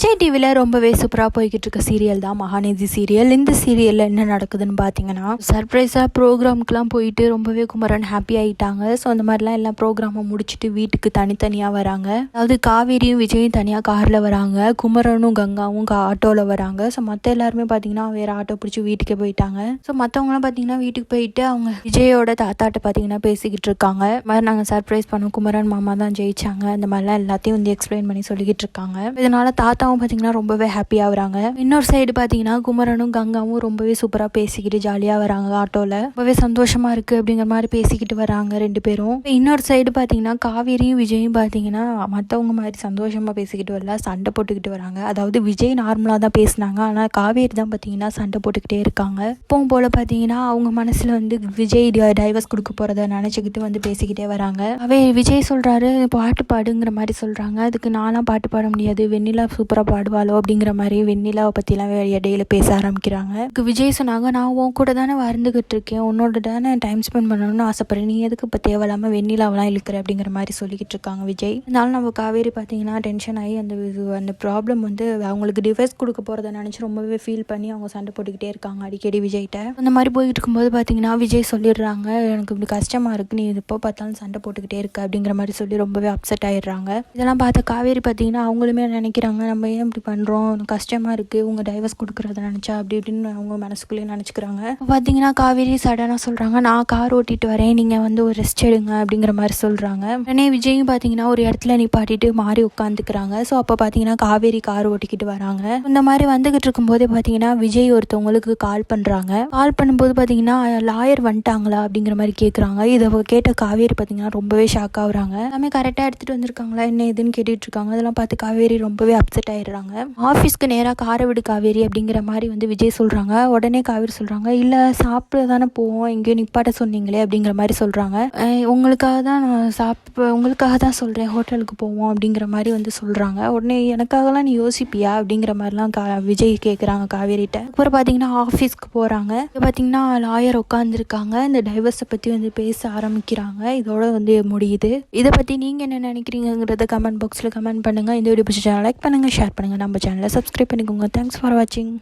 விஜய் டிவியில் ரொம்பவே சூப்பராக போய்கிட்டு இருக்க சீரியல் தான் மகாநதி சீரியல் இந்த சீரியலில் என்ன நடக்குதுன்னு பார்த்தீங்கன்னா சர்ப்ரைஸாக ப்ரோக்ராமுக்கெலாம் போயிட்டு ரொம்பவே குமரன் ஹாப்பி ஆகிட்டாங்க ஸோ அந்த மாதிரிலாம் எல்லாம் ப்ரோக்ராமை முடிச்சுட்டு வீட்டுக்கு தனித்தனியாக வராங்க. அதாவது காவேரியும் விஜயும் தனியாக காரில் வராங்க. குமரனும் கங்காவும் கா ஆட்டோவில் வராங்க. ஸோ மற்ற எல்லாருமே பார்த்தீங்கன்னா வேறு ஆட்டோ பிடிச்சி வீட்டுக்கே போயிட்டாங்க. ஸோ மற்றவங்களாம் பார்த்தீங்கன்னா வீட்டுக்கு போயிட்டு அவங்க விஜயோட தாத்தாட்ட பார்த்தீங்கன்னா பேசிக்கிட்டு இருக்காங்க மாதிரி நாங்கள் சர்ப்ரைஸ் பண்ணோம். குமரன் மாமா தான் ஜெயிச்சாங்க. அந்த மாதிரிலாம் எல்லாத்தையும் வந்து எக்ஸ்பிளைன் பண்ணி சொல்லிக்கிட்டு இருக்காங்க இதனால தாத்தாவும் பார்த்தீங்கன்னா ரொம்பவே ஹாப்பியாக வராங்க. இன்னொரு சைடு பார்த்தீங்கன்னா குமரனும் கங்காவும் ரொம்பவே சூப்பராக பேசிக்கிட்டு ஜாலியாக வராங்க ஆட்டோவில் ரொம்பவே சந்தோஷமாக இருக்குது அப்படிங்கிற மாதிரி பேசிக்கிட்டு வராங்க ரெண்டு பேரும். இன்னொரு சைடு பார்த்தீங்கன்னா காவேரியும் விஜயும் பார்த்தீங்கன்னா மற்றவங்க மாதிரி சந்தோஷமாக பேசிக்கிட்டு வரல சண்டை போட்டுக்கிட்டு வராங்க. அதாவது விஜய் நார்மலாக தான் பேசினாங்க. ஆனால் காவேரி தான் பார்த்தீங்கன்னா சண்டை போட்டுக்கிட்டே இருக்காங்க. இப்போவும் போல் பார்த்தீங்கன்னா அவங்க மனசில் வந்து விஜய் டைவர்ஸ் கொடுக்க போகிறத நினச்சிக்கிட்டு வந்து பேசிக்கிட்டே வராங்க. அவே விஜய் சொல்கிறாரு பாட்டு பாடுங்கிற மாதிரி சொல்கிறாங்க அதுக்கு நான்லாம் பாட்டு பாட முடியாது. வெண்ணிலா சூப்பராக பாடுவாளோ அப்படிங்கிற மாதிரி வெண்ணிலாவை பற்றிலாம் இடையில பேச ஆரம்பிக்கிறாங்க. விஜய் சொன்னாங்க நான் உன் கூட தானே வாழ்ந்துகிட்டு இருக்கேன். உன்னோட தானே டைம் ஸ்பெண்ட் பண்ணணும்னு ஆசைப்படுறேன். நீ எதுக்கு இப்போ தேவையில்லாமல் வெண்ணிலாவெல்லாம் இழுக்கிற? அப்படிங்கிற மாதிரி சொல்லிக்கிட்டு இருக்காங்க விஜய். இருந்தாலும் நம்ம காவேரி பார்த்தீங்கன்னா டென்ஷன் ஆகி அந்த இது- அந்த ப்ராப்ளம் வந்து அவங்களுக்கு டிவைஸ் கொடுக்க போகிறத நினச்சி ரொம்பவே ஃபீல் பண்ணி அவங்க சண்டை போட்டுக்கிட்டே இருக்காங்க அடிக்கடி விஜய்கிட்ட. அந்த மாதிரி போயிட்டு இருக்கும்போது பார்த்தீங்கன்னா விஜய் சொல்லிடுறாங்க எனக்கு இப்படி கஷ்டமாக இருக்குது நீ எப்போ பார்த்தாலும் சண்டை போட்டுக்கிட்டே இருக்க. அப்படிங்கிற மாதிரி சொல்லி ரொம்பவே அப்செட் ஆயிடுறாங்க. இதெல்லாம் பார்த்த காவேரி பார்த்தீங்கன்னா அவங்களுமே நினைக்கிறாங்க நம்ம ஏன் இப்படி பண்ணுறோம் கஷ்டமாக இருக்குது உங்கள் டைவர்ஸ் கொடுக்குறத நினச்சா அப்படி இப்படின்னு அவங்க மனசுக்குள்ளேயே நினச்சிக்கிறாங்க. பார்த்தீங்கன்னா காவேரி சடனாக சொல்கிறாங்க நான் கார் ஓட்டிட்டு வரேன். நீங்கள் வந்து ஒரு ரெஸ்ட் எடுங்க அப்படிங்கிற மாதிரி சொல்கிறாங்க உடனே விஜயும் பார்த்தீங்கன்னா ஒரு இடத்துல நிப்பாட்டிட்டு மாறி உட்காந்துக்கிறாங்க ஸோ அப்போ பார்த்தீங்கன்னா காவேரி கார் ஓட்டிக்கிட்டு வராங்க. இந்த மாதிரி வந்துகிட்டு இருக்கும்போதே பார்த்தீங்கன்னா விஜய் ஒருத்தவங்களுக்கு கால் பண்ணுறாங்க கால் பண்ணும்போது பார்த்தீங்கன்னா லாயர் வந்துட்டாங்களா? அப்படிங்கிற மாதிரி கேட்குறாங்க இதை கேட்ட காவேரி பார்த்தீங்கன்னா ரொம்பவே ஷாக் ஆகுறாங்க. எல்லாமே கரெக்டாக எடுத்துகிட்டு வந்திருக்காங்களா? என்ன ஏதுன்னு கேட்டுட்டு இருக்காங்க. அதெல்லாம் பார்த்து காவேரி ரொம்பவே அப்செட் ஆயிடுறாங்க. ஆஃபீஸ்க்கு நேராக காரை விடு காவேரி அப்படிங்கிற மாதிரி வந்து விஜய் சொல்கிறாங்க உடனே காவேரி சொல்கிறாங்க இல்லை சாப்பிட தானே போவோம். எங்கேயோ நிப்பாட்ட சொன்னீங்களே அப்படிங்கிற மாதிரி சொல்கிறாங்க உங்களுக்காக தான் நான் சாப்ப உங்களுக்காக தான் சொல்கிறேன் ஹோட்டலுக்கு போவோம் அப்படிங்கிற மாதிரி வந்து சொல்கிறாங்க உடனே எனக்காகலாம் நீ யோசிப்பியா? அப்படிங்கிற மாதிரிலாம் கா விஜய் கேட்குறாங்க காவேரிட்ட. அப்புறம் பார்த்தீங்கன்னா ஆஃபீஸ்க்கு போகிறாங்க பார்த்தீங்கன்னா லாயர் உட்காந்துருக்காங்க இந்த டைவர்ஸை பற்றி வந்து பேச ஆரம்பிக்கிறாங்க. இதோட வந்து முடியுது. இதை பற்றி நீங்கள் என்ன நினைக்கிறீங்கிறத கமெண்ட் பாக்ஸில் கமெண்ட் பண்ணுங்கள் இந்த வீடியோ பிடிச்ச லைக் பண்ணுங்கள் ஷேர் பண்ணுங்கள் நம்ம சேனலை சப்ஸ்கிரைப் பண்ணிக்கோங்க. தேங்க்ஸ் ஃபார் வாட்சிங்